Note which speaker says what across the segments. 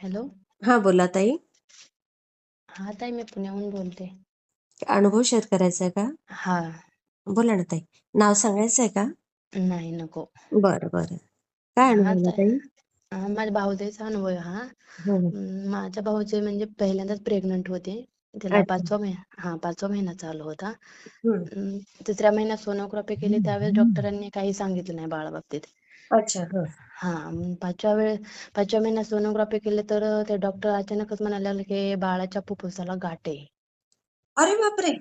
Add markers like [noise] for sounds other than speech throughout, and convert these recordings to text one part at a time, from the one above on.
Speaker 1: Hello.
Speaker 2: हा बोला ताई.
Speaker 1: हा ताई मी पुण्याहून बोलते.
Speaker 2: अनुभव शेअर करायचा आहे का?
Speaker 1: हा.
Speaker 2: बोला ना ताई. नाव सांगायचं आहे का?
Speaker 1: नाही नको.
Speaker 2: बरं बरं. काय
Speaker 1: हा
Speaker 2: अनुभवला
Speaker 1: ताई.
Speaker 2: ताई?
Speaker 1: हा, माझ्या भाऊजाईचा अनुभव आहे हा.
Speaker 2: हं,
Speaker 1: माझ्या भाऊचे म्हणजे पहिल्यांदाच प्रेग्नंट होते. तिला
Speaker 2: अच्छा.
Speaker 1: पाचवा महिना हा पाचवा महिना चालू होता. तिसऱ्या महिन्यात सोनोग्राफी केली त्यावेळेस डॉक्टरांनी काही सांगितलं नाही बाळाबाबतीत.
Speaker 2: अच्छा हं.
Speaker 1: हा मग पाचव्या वेळ पाचव्या महिन्यात सोनोग्राफी केली तर ते डॉक्टर अचानकच म्हणायला लागले की बाळाच्या फुफ्फुसाला गाठ आहे
Speaker 2: अरे बापरे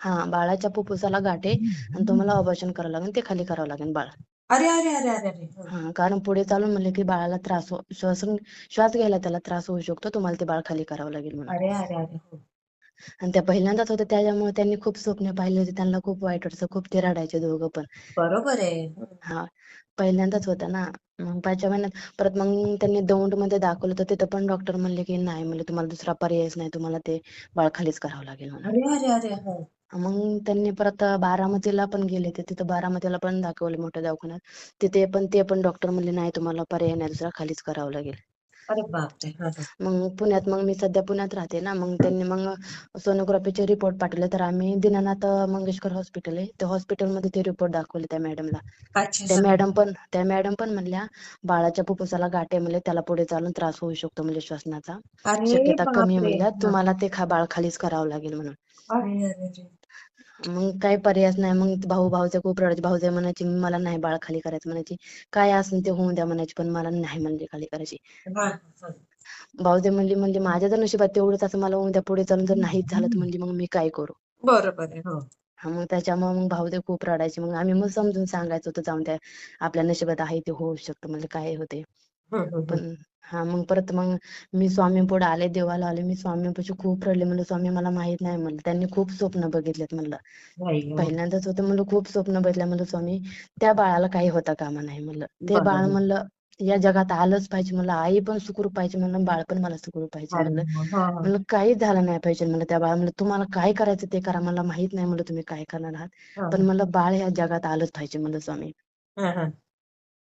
Speaker 1: हा बाळाच्या फुफ्फुसाला गाठ आहे आणि तुम्हाला ऑपरेशन करावं लागेल ते खाली करावं लागेल बाळ
Speaker 2: अरे अरे अरे अरे अरे हं.
Speaker 1: हा कारण पुढे चालून म्हणले की बाळाला त्रास हो श्वास श्वास घ्यायला त्याला त्रास होऊ शकतो तुम्हाला ते बाळ खाली करावं लागेल म्हणून
Speaker 2: अरे अरे अरे हं.
Speaker 1: आणि त्या पहिल्यांदाच होत्या त्याच्यामुळे त्यांनी खूप स्वप्न पाहिले होते. त्यांना खूप वाईट वाटायचं खूप ते रडायचे दोघं पण.
Speaker 2: बरोबर आहे. हं.
Speaker 1: पहिल्यांदाच होतं ना. मग पाचव्या महिन्यात परत मग त्यांनी दौंडमध्ये दाखवलं तर तिथं पण डॉक्टर म्हणले की नाही म्हणजे तुम्हाला दुसरा पर्यायच नाही. तुम्हाला ते बाळ खालीच करावं लागेल
Speaker 2: अरे अरे हं.
Speaker 1: मग त्यांनी परत बारामतीला पण गेले ते तिथं बारामतीला पण दाखवले मोठ्या दवाखान्यात. तिथे पण ते पण डॉक्टर म्हणले नाही तुम्हाला पर्याय नाही. दुसरा खालीच करावं लागेल.
Speaker 2: अरे बापरे. हं, हं.
Speaker 1: मग पुण्यात मग मी सध्या पुण्यात राहते ना मग त्यांनी मग सोनोग्राफीचे रिपोर्ट पाठवले तर आम्ही दीनानाथ मंगेशकर हॉस्पिटल आहे. त्या हॉस्पिटलमध्ये ते रिपोर्ट दाखवले त्या मॅडमला
Speaker 2: अच्छा
Speaker 1: त्या. मॅडम पण त्या मॅडम पण म्हणल्या बाळाच्या फुफ्फुसाला गाठ आहे म्हणजे त्याला पुढे चालून त्रास होऊ शकतो म्हणजे श्वसनाचा.
Speaker 2: अरे
Speaker 1: शक्यता कमी आहे
Speaker 2: बापरे.
Speaker 1: म्हणल्या. तुम्हाला ते खा बाळ खालीच करावं लागेल म्हणून.
Speaker 2: अरे अरे अरे.
Speaker 1: मग काही पर्यायच नाही. मग भाऊ भाऊचे खूप रडायचे भाऊजाई म्हणायची मला नाही बाळ खाली करायचं. म्हणायची काय असेल ते होऊन द्या म्हणायची पण मला नाही म्हणजे खाली करायची. भाऊजाई म्हणली म्हणजे माझ्या जर नशिबात तेवढंच असं मला उद्या पुढे चालून जर नाहीच झालं तर म्हणजे मग मी काय करू?
Speaker 2: बरोबर हो.
Speaker 1: मग त्याच्यामुळे मग भाऊ ते खूप रडायचे. मग आम्ही मग समजून सांगायचं होतं जाऊन त्या आपल्या नशिबात आहे ते होऊ शकतं म्हणजे काय होते. पण हा मग परत मग मी स्वामी पुढे आले देवाला आले मी स्वामीपाशी खूप रडले म्हणलं स्वामी मला माहीत नाही म्हणलं. त्यांनी खूप स्वप्न बघितलेत म्हणलं. पहिल्यांदाच होतं म्हणलं खूप स्वप्न बघितलं म्हणलं स्वामी त्या बाळाला काही होता कामा नाही म्हणलं. ते बाळ म्हणलं या जगात आलंच पाहिजे म्हणलं. आई पण सुखरूप पाहिजे म्हणलं बाळ पण मला सुखरूप पाहिजे म्हणलं. म्हणलं काहीच झालं नाही पाहिजे म्हणलं त्या बाळा म्हणलं तुम्हाला काय करायचं ते करा मला माहीत नाही म्हणलं तुम्ही काय करणार आहात? पण मला बाळ ह्या जगात आलंच पाहिजे म्हणलं स्वामी.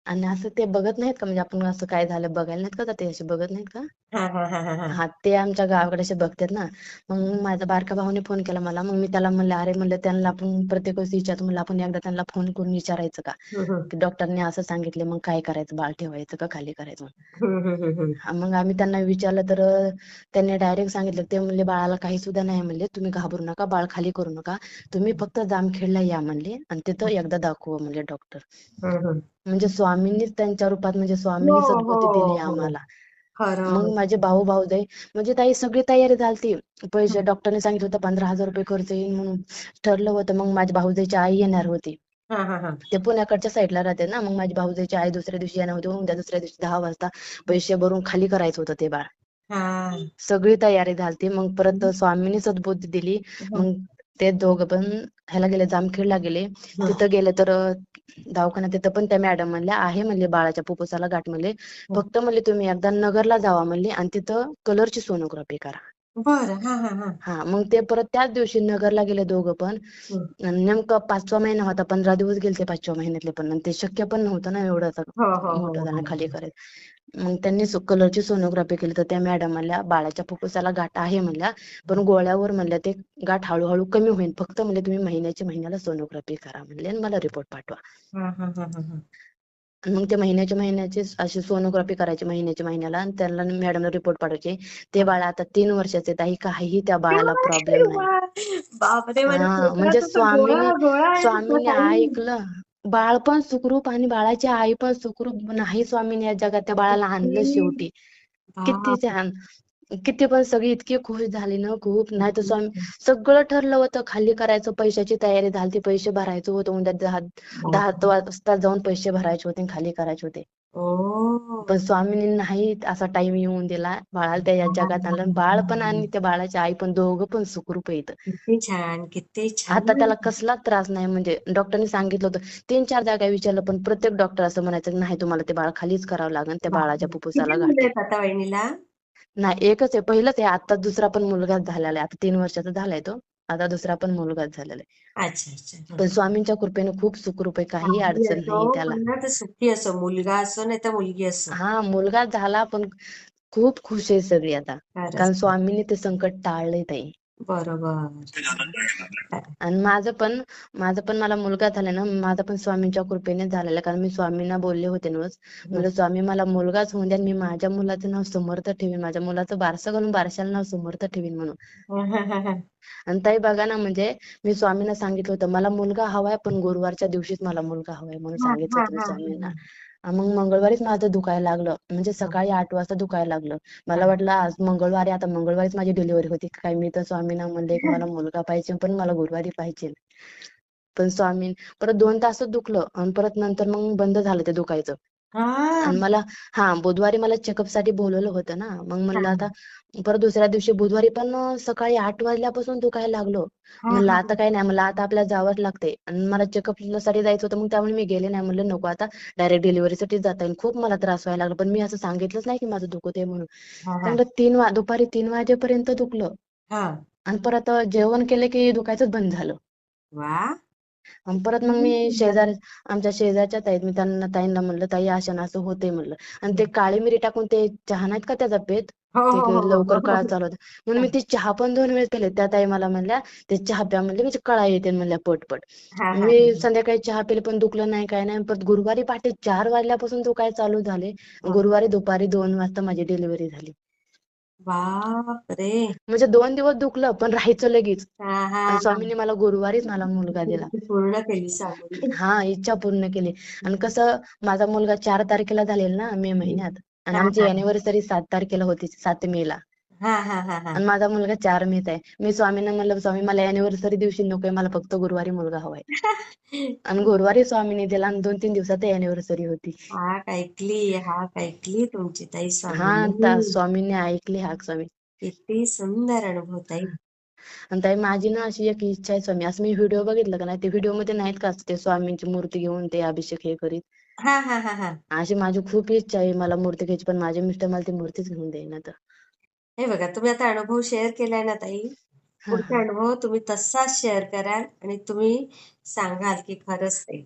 Speaker 1: आणि असं ते बघत नाहीत का? म्हणजे आपण असं काय झालं बघायला नाहीत का? ते असे बघत नाहीत का?
Speaker 2: हं, हं, हं, हं, हं.
Speaker 1: हा ते आमच्या गावाकडे असे बघतात ना. मग माझा बारका भाऊने फोन केला मला. मग मी त्याला म्हणलं अरे म्हणलं त्यांना आपण प्रत्येक वेळेस विचारतो. म्हणलं आपण एकदा त्यांना फोन करून विचारायचं का. की डॉक्टरने असं सांगितले मग काय करायचं? बाळ ठेवायचं का? खाली करायचं.
Speaker 2: हा,
Speaker 1: मग आम्ही त्यांना विचारलं तर त्यांनी डायरेक्ट सांगितलं ते म्हणले बाळाला काही सुद्धा नाही म्हणले. तुम्ही घाबरू नका. बाळ खाली करू नका. तुम्ही फक्त जामखेडला या म्हणले. आणि तिथं एकदा दाखवा म्हणले डॉक्टर. म्हणजे स्वामींनीच त्यांच्या रूपात म्हणजे
Speaker 2: हो
Speaker 1: स्वामींनी
Speaker 2: हो
Speaker 1: सद्बुद्धी दिली
Speaker 2: हो.
Speaker 1: आम्हाला. मग माझे भाऊ भाऊजाई म्हणजे ताई सगळी तयारी झालती. पैसे
Speaker 2: हं.
Speaker 1: डॉक्टरने सांगितलं होतं पंधरा हजार रुपये खर्च येईल म्हणून. ठरलं होतं मग माझ्या भाऊजाईची आई येणार होती.
Speaker 2: हा हा हा.
Speaker 1: ते पुण्याकडच्या साईडला राहते ना मग माझी भाऊजाईची आई दुसऱ्या दिवशी येणार होती मग उद्या दुसऱ्या दिवशी दहा वाजता पैसे भरून खाली करायचं होतं ते बाळ.
Speaker 2: हा.
Speaker 1: सगळी तयारी झालती मग परत स्वामींनी सद्बुद्धी दिली. मग ते दोघं पण ह्याला गेले जामखेडला गेले. तिथं गेले तर दवाखान्यात तिथं पण त्या मॅडम म्हणल्या आहे म्हणले बाळाच्या फुफ्फुसाला गाठ म्हणले. फक्त म्हणले तुम्ही एकदा नगरला जावा म्हणले आणि तिथं कलरची सोनोग्राफी करा.
Speaker 2: बर हा हा हा.
Speaker 1: हा मग ते परत त्याच दिवशी नगरला गेले दोघं पण.
Speaker 2: हं.
Speaker 1: नेमकं पाचवा महिना होता पंधरा दिवस गेले ते पाचव्या महिन्यातले पण. ते शक्य पण नव्हतं ना एवढं
Speaker 2: हो हो हो
Speaker 1: मोठं
Speaker 2: हो.
Speaker 1: खाली
Speaker 2: हो.
Speaker 1: मग त्यांनी कलरची सोनोग्राफी केली तर त्या मॅडम म्हणल्या बाळाच्या फुफ्फुसाला गाठ आहे म्हणल्या पण गोळ्यावर म्हणल्या ते गाठ हळूहळू कमी होईल फक्त म्हणजे तुम्ही महिन्याच्या महिन्याला सोनोग्राफी करा म्हणले आणि मला रिपोर्ट पाठवा.
Speaker 2: हा हा हा हा हा.
Speaker 1: मग ते महिन्याच्या महिन्याचे अशी सोनोग्राफी करायची महिन्याच्या महिन्याला आणि त्याला मॅडमला रिपोर्ट पाठवायचे. ते बाळ आता तीन वर्षाचे आहे काहीही त्या बाळाला प्रॉब्लेम नाही. म्हणजे स्वामीनी स्वामीने
Speaker 2: ताई
Speaker 1: ऐकलं. बाळ पण सुखरूप आणि बाळाची आई पण सुखरूप. नाही स्वामीने या जगात त्या बाळाला आणलं शेवटी. किती छान. किती पण सगळी इतकी खुश झाली ना खूप. नाही तर स्वामी सगळं ठरलं होतं. खाली करायचं पैशाची तयारी झालती पैसे भरायचं होतं. उद्या दहा दहा वाजता जाऊन पैसे भरायचे होते आणि खाली करायचे होते. पण स्वामींनी नाही असा टाइम येऊन दिला. बाळाला त्या या जगात आणलं. बाळ पण आणि त्या बाळाची आई पण दोघं पण सुखरूप
Speaker 2: किती छान किती
Speaker 1: आता त्याला
Speaker 2: छान
Speaker 1: कसला त्रास नाही. म्हणजे डॉक्टरनी सांगितलं होतं तीन चार जागा विचारलं पण प्रत्येक डॉक्टर असं म्हणायचं नाही तुम्हाला ते बाळ खालीच करावं लागेल. त्या बाळाच्या. फुफ्फुसाला नाही एकच आहे. पहिलंच आहे. आता दुसरा पण मुलगाच झालेला आहे. आता तीन वर्षाचा झालाय तो. आता दुसरा पण मुलगाच झालेला आहे.
Speaker 2: अच्छा अच्छा.
Speaker 1: पण स्वामींच्या कृपेने खूप सुखरूप आहे काही अडचण नाही त्याला.
Speaker 2: पण ना ते सुखी असो मुलगा असो नाही तर मुलगी असो.
Speaker 1: हा मुलगा झाला पण खूप खुश आहे सगळी आता. कारण स्वामींनी ते संकट टाळलंय ताई.
Speaker 2: बरोबर.
Speaker 1: आणि माझं पण माझं पण मला मुलगा झाला ना माझा पण स्वामींच्या कृपेने झालेला. कारण मी स्वामींना बोलले होते ना म्हणलं स्वामी मला मुलगाच होऊन द्या मी माझ्या मुलाचं नाव समर्थ ठेवीन. माझ्या मुलाचं बारसं घालून बारशाला नाव समर्थ ठेवीन म्हणून. [laughs] आणि ताई बघा ना म्हणजे मी स्वामींना सांगितलं होतं मला मुलगा हवाय पण गुरुवारच्या दिवशीच मला मुलगा हवाय म्हणून सांगितलं स्वामींना. मग मंगळवारीच माझं दुखायला लागलं. म्हणजे सकाळी आठ वाजता दुखायला लागलं. मला वाटलं आज मंगळवारी आता मंगळवारीच माझी डिलिव्हरी होती. काय मी तर स्वामींना म्हणले की मला मुलगा पाहिजे पण मला गुरुवारी पाहिजे. पण स्वामी परत दोन तासच दुखलं आणि परत नंतर मग बंद झालं ते दुखायचं. आणि मला हा बुधवारी मला चेकअपसाठी बोलवलं होतं ना. मग म्हणलं. आता परत दुसऱ्या दिवशी बुधवारी पण सकाळी आठ वाजल्यापासून दुखायला लागलो? म्हणलं आता काही नाही म्हणलं आता आपल्याला जावंच लागतंय. आणि मला चेकअपसाठी जायचं होतं मग त्यामुळे मी गेले नाही. म्हणलं नको आता डायरेक्ट डिलिव्हरीसाठी जाता येईल खूप मला त्रास व्हायला लागला. पण मी असं सांगितलंच नाही की माझं दुखत आहे म्हणून. चांगलं तीन दुपारी तीन वाजेपर्यंत दुखलं. आणि परत जेवण केलं की दुखायचंच बंद झालं. परत मग मी शेजार आमच्या शेजारच्या ताईत मी त्यांना ताईंना म्हणलं ताई अशा ना असं होतंय म्हणलं. आणि ते काळी मिरी टाकून ते चहा नाहीत का त्याचा पेत?
Speaker 2: हो हो हो
Speaker 1: लवकर. कळा चालू होतं. म्हणून मी ती चहा पण दोन वेळेस पिले त्या ताई मला म्हणल्या ते चहा प्या म्हणले म्हणजे कळा येते म्हणल्या पटपट. मी. संध्याकाळी चहा पिले पण दुखलं नाही काय नाही. पण गुरुवारी पहाटे चार वाजल्यापासून तो काय चालू झाले. गुरुवारी दुपारी दोन वाजता माझी डिलिव्हरी झाली.
Speaker 2: बापरे.
Speaker 1: म्हणजे दोन दिवस दुखलं पण राहायचं लगेच.
Speaker 2: हा हा
Speaker 1: आणि स्वामींनी मला गुरुवारीच मला मुलगा दिला.
Speaker 2: ती पूर्ण केली
Speaker 1: हा इच्छा पूर्ण केली. आणि कसं माझा मुलगा चार तारखेला झालेला ना मे महिन्यात. आणि
Speaker 2: हा,
Speaker 1: आमची
Speaker 2: हा.
Speaker 1: अॅनिव्हर्सरी सात तारखेला होती सात मेला.
Speaker 2: हा हा हा हा.
Speaker 1: आणि माझा मुलगा चार मेत आहे. मी स्वामींना म्हणलं स्वामी मला अॅनिव्हर्सरी दिवशी नकोय मला फक्त गुरुवारी मुलगा हवाय. [laughs] आणि गुरुवारी स्वामींनी दिला आणि दोन तीन दिवसात अॅनिव्हर्सरी होती.
Speaker 2: हाक ऐकली हाक ऐकली तुमची ताई
Speaker 1: हा ता-
Speaker 2: स्वामींनी
Speaker 1: स्वामींनी ऐकली हाक स्वामी.
Speaker 2: किती सुंदर अनुभव ताई.
Speaker 1: आणि ताई माझी ना अशी एक इच्छा आहे स्वामी. असं मी व्हिडिओ बघितलं का नाही ते व्हिडिओमध्ये नाहीत का ते स्वामींची मूर्ती घेऊन ते अभिषेक हे करीत?
Speaker 2: हा हा हा हा.
Speaker 1: अशी माझी खूप इच्छा आहे मला मूर्ती घ्यायची पण माझे मिस्टर मला ती मूर्तीच घेऊन देईना तर.
Speaker 2: हे बघा तुम्ही आता अनुभव शेअर केलाय ना ताई? पुढचा अनुभव तुम्ही तसाच शेअर कराल आणि तुम्ही सांगाल की खरंच ते.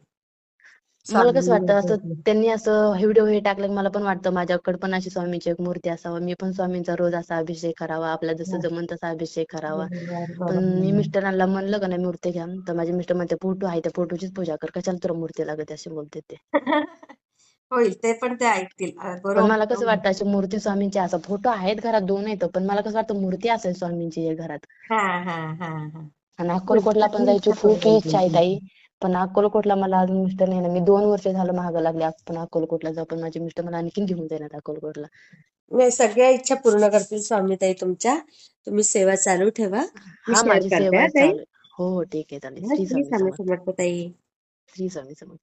Speaker 1: मला कसं वाटतं असं. त्यांनी असं व्हिडिओ हे टाकलं की मला पण वाटतं माझ्याकडे पण अशी स्वामींची एक मूर्ती असावं मी पण स्वामींचा रोज असा अभिषेक करावा आपला जसं
Speaker 2: हा.
Speaker 1: जमन तसा अभिषेक करावा. पण मी मिस्टरांना म्हणलं का नाही मूर्ती घ्या. तर माझे मिस्टर म्हणते फोटो आहे त्या फोटोचीच पूजा कर कशाला तुला मूर्ती लागते असे बोलते ते. [laughs]
Speaker 2: होईल ते पण ते ऐकतील. अ,
Speaker 1: पण मला कसं
Speaker 2: बरोबर
Speaker 1: वाटतं अशी मूर्ती स्वामींची असं फोटो आहेत घरात दोन आहेत पण मला कसं वाटतं मूर्ती असेल स्वामींची घरात.
Speaker 2: हा हा हा हा.
Speaker 1: आणि अक्कलकोटला पण जायची खूप इच्छा आहे ताई पण अक्कलकोटला मला अजून मिस्टर नाही ना मी दोन वर्ष झालं महाग लागले पण अक्कलकोटला जाऊ पण माझे मिस्टर मला आणखीन घेऊन जाणार अक्कलकोटला.
Speaker 2: नाही सगळ्या इच्छा पूर्ण करतील स्वामीताई तुमच्या. तुम्ही सेवा चालू ठेवा. मी
Speaker 1: हा माझी
Speaker 2: करते
Speaker 1: सेवा
Speaker 2: हा ताई.
Speaker 1: चालू. हो हो ठीक आहे चालेल. श्री
Speaker 2: श्री
Speaker 1: स्वामी
Speaker 2: स्वामी
Speaker 1: समर्थ.
Speaker 2: समर्थ ताई.
Speaker 1: श्री स्वामी समर्थ.